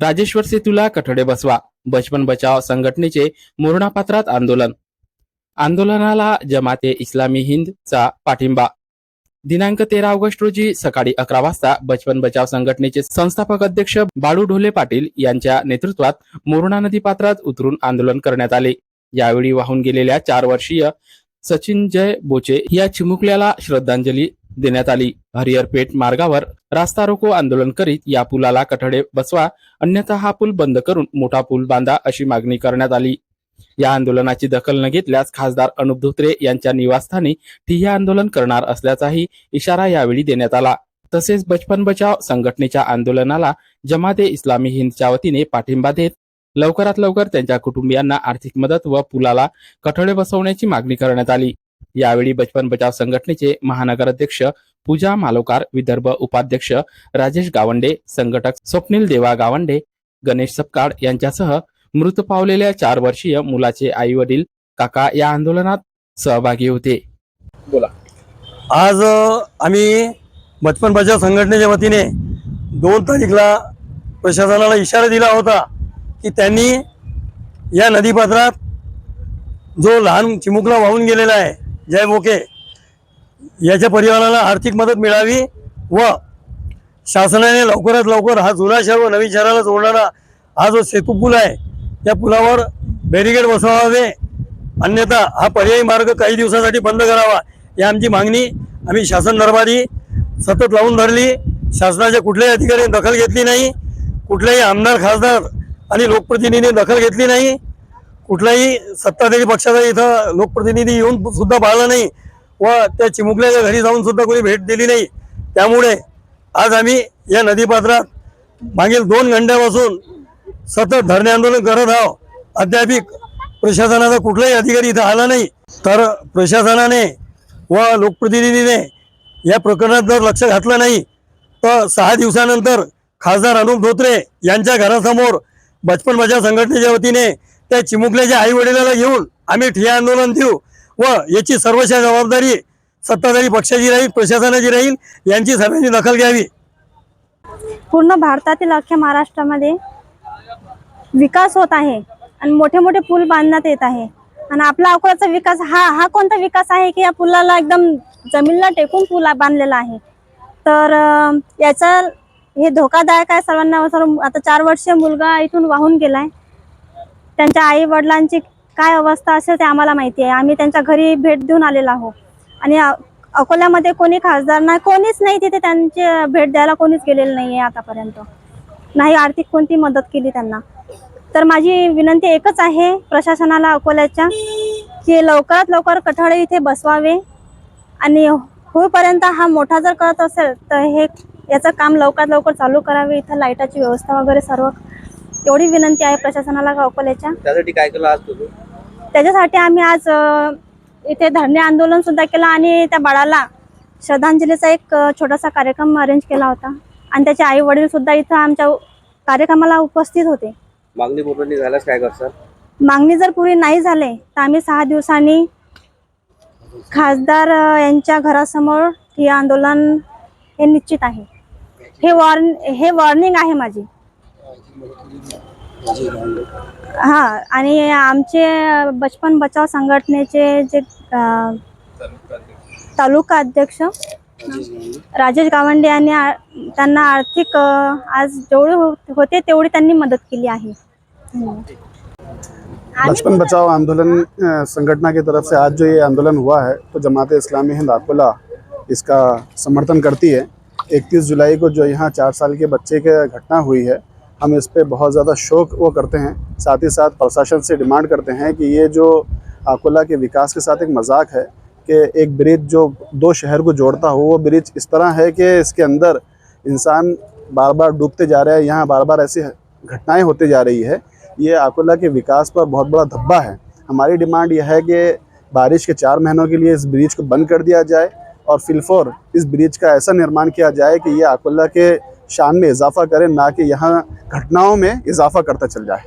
राजेश्वर सेतूला कठडे बसवा. बचपन बचाव संघटनेचे मोरणापात्रात आंदोलन. आंदोलनाला जमाते इस्लामी हिंदचा पाठिंबा. दिनांक तेरा ऑगस्ट रोजी सकाळी अकरा वाजता बचपन बचाव संघटनेचे संस्थापक अध्यक्ष बाळू ढोले पाटील यांच्या नेतृत्वात मोरणा नदी पात्रात उतरून आंदोलन करण्यात आले. यावेळी वाहून गेलेल्या चार वर्षीय सचिन जय बोचे या चिमुकल्याला श्रद्धांजली देण्यात आली. हरिहरपेठ मार्गावर रास्ता रोको आंदोलन करीत या पुलाला कठडे बसवा अन्यथा हा पूल बंद करून मोठा पूल बांधा अशी मागणी करण्यात आली. या आंदोलनाची दखल न घेतल्यास खासदार अनुप धोत्रे यांच्या निवासस्थानी ठिय्या आंदोलन करणार असल्याचाही इशारा यावेळी देण्यात आला. तसेच बचपन बचाव संघटनेच्या आंदोलनाला जमाते इस्लामी हिंदच्या वतीने पाठिंबा देत लवकरात लवकर त्यांच्या कुटुंबियांना आर्थिक मदत व पुलाला कठडे बसवण्याची मागणी करण्यात आली. यावेळी बचपन बचाव संघटनेचे महानगराध्यक्ष पूजा मालोकार विदर्भ उपाध्यक्ष राजेश गावंडे संघटक स्वप्नील देवा गावंडे गणेश सपकाळ यांच्यासह मृत पावलेल्या चार वर्षीय मुलाचे आई वडील काका या आंदोलनात सहभागी होते. बोला. आज आम्ही बचपन बचाव संघटनेच्या वतीने दोन तारीखला प्रशासनाला इशारा दिला होता की त्यांनी या नदीपात्रात जो लहान चिमुकला वाहून गेलेला आहे जय बोके. याच्या परिवाराला आर्थिक मदत मिळावी व शासनाने लवकरात लवकर हा जुना शहर व नवीन शहराला जोडणारा हा जो सेतू पूल आहे त्या पुलावर बॅरिकेड बसवावे. अन्यथा हा पर्यायी मार्ग काही दिवसासाठी बंद करावा ही आमची मागणी. आम्ही शासन दरबारी सतत लावून धरली. शासनाच्या कुठल्याही अधिकाऱ्यांनी दखल घेतली नाही. कुठल्याही आमदार खासदार आणि लोकप्रतिनिधींनी दखल घेतली नाही. कुठलाही सत्ताधारी पक्षाचा इथं लोकप्रतिनिधी येऊन सुद्धा पाहिला नाही व त्या चिमुकल्याच्या घरी जाऊन सुद्धा कोणी भेट दिली नाही. त्यामुळे आज आम्ही या नदीपात्रात मागील दोन घंट्यापासून सतत धरणे आंदोलन करत आहोत. अद्याप प्रशासनाचा कुठलाही अधिकारी इथं आला नाही. तर प्रशासनाने व लोकप्रतिनिधीने या प्रकरणात जर लक्ष घातलं नाही तर सहा दिवसानंतर खासदार अनुप धोत्रे यांच्या घरासमोर बचपन बचाव संघटनेच्या वतीने त्या चिमुकल्याच्या आई वडिलाला घेऊन आम्ही ठिय्या आंदोलन देऊ व याची सर्वस्व जबाबदारी सत्ताधारी पक्षाची राहील प्रशासनाची राहील यांची सगळ्यांनी दखल घ्यावी. पूर्ण भारतातील अख्ख्या महाराष्ट्रामध्ये विकास होत आहे आणि मोठे मोठे पूल बांधण्यात येत आहे. आणि आपला अकोलाचा विकास हा हा कोणता विकास आहे की या पुलाला एकदम जमीनला टेकून पूल बांधलेला आहे? तर याचा हे धोकादायक आहे सर्वांना. सर्व आता चार वर्षीय मुलगा इथून वाहून गेलाय. त्यांच्या आई वडिलांची काय अवस्था असेल ते आम्हाला माहिती आहे. आम्ही त्यांच्या घरी भेट देऊन आलेलो आहोत. आणि अकोल्यामध्ये कोणी खासदार नाही कोणीच नाही तिथे त्यांची भेट द्यायला कोणीच गेलेलं नाही आहे आतापर्यंत. नाही आर्थिक कोणती मदत केली त्यांना. तर माझी विनंती एकच आहे प्रशासनाला अकोल्याच्या की लवकरात लवकर कठाळे इथे बसवावे. आणि होईपर्यंत हा मोठा जर करत असेल तर हे याचं काम लवकरात लवकर चालू करावे. इथं लाईटाची व्यवस्था वगैरे सर्व एवढी विनंती आहे प्रशासनाला अकोल्याच्या त्यासाठी काय केलं आज तुम्ही? त्याच्यासाठी आम्ही आज अ, इथे धरणे आंदोलन सुद्धा केलं आणि त्या बाळाला श्रद्धांजलीचा एक अ, छोटासा कार्यक्रम अरेंज केला होता. आणि त्याचे आई वडील सुद्धा इथं आमच्या कार्यक्रमाला उपस्थित होते. मागणी पूर्ण नाही झाल्यास काय करसाल मागणी जर पुरी नाही झाले तर आम्ही सहा दिवसांनी खासदार अ, यांच्या घरासमोर हे आंदोलन हे निश्चित आहे. हे वॉर्न हे वॉर्निंग आहे माझी. हा आणि आमचे बचपन बचाव संघटनेचे जे अ, तालुका अध्यक्ष राजेश गावंडे यांनी आ- त्यांना आर्थिक अ, आज जेवढे हो- होते तेवढी त्यांनी मदत केली आहे. बचपन बचाओ आंदोलन अ, संगठन की तरफ से आज जो ये आंदोलन हुआ है तो जमात इस्लामी हिंद अकोला इसका समर्थन करती है 31 जुलाई को जो यहाँ चार साल के बच्चे की घटना हुई है हम इस पर बहुत ज़्यादा शोक वो करते हैं। साथ ही साथ प्रशासन से डिमांड करते हैं कि ये जो अकोला के विकास के साथ एक मज़ाक है कि एक ब्रिज जो दो शहर को जोड़ता हो, वो ब्रिज इस तरह है कि इसके अंदर इंसान बार बार डूबते जा रहे हैं, यहाँ बार बार ऐसी घटनाएँ होती जा रही है। ये अकोला के विकास पर बहुत बड़ा धब्बा है। हमारी डिमांड यह है कि बारिश के चार महीनों के लिए इस ब्रिज को बंद कर दिया जाए और फिलफोर इस ब्रिज का ऐसा निर्माण किया जाए कि ये अकोला के शान में इजाफा करें ना कि यहाँ घटनाओं में इजाफा करता चल जाए।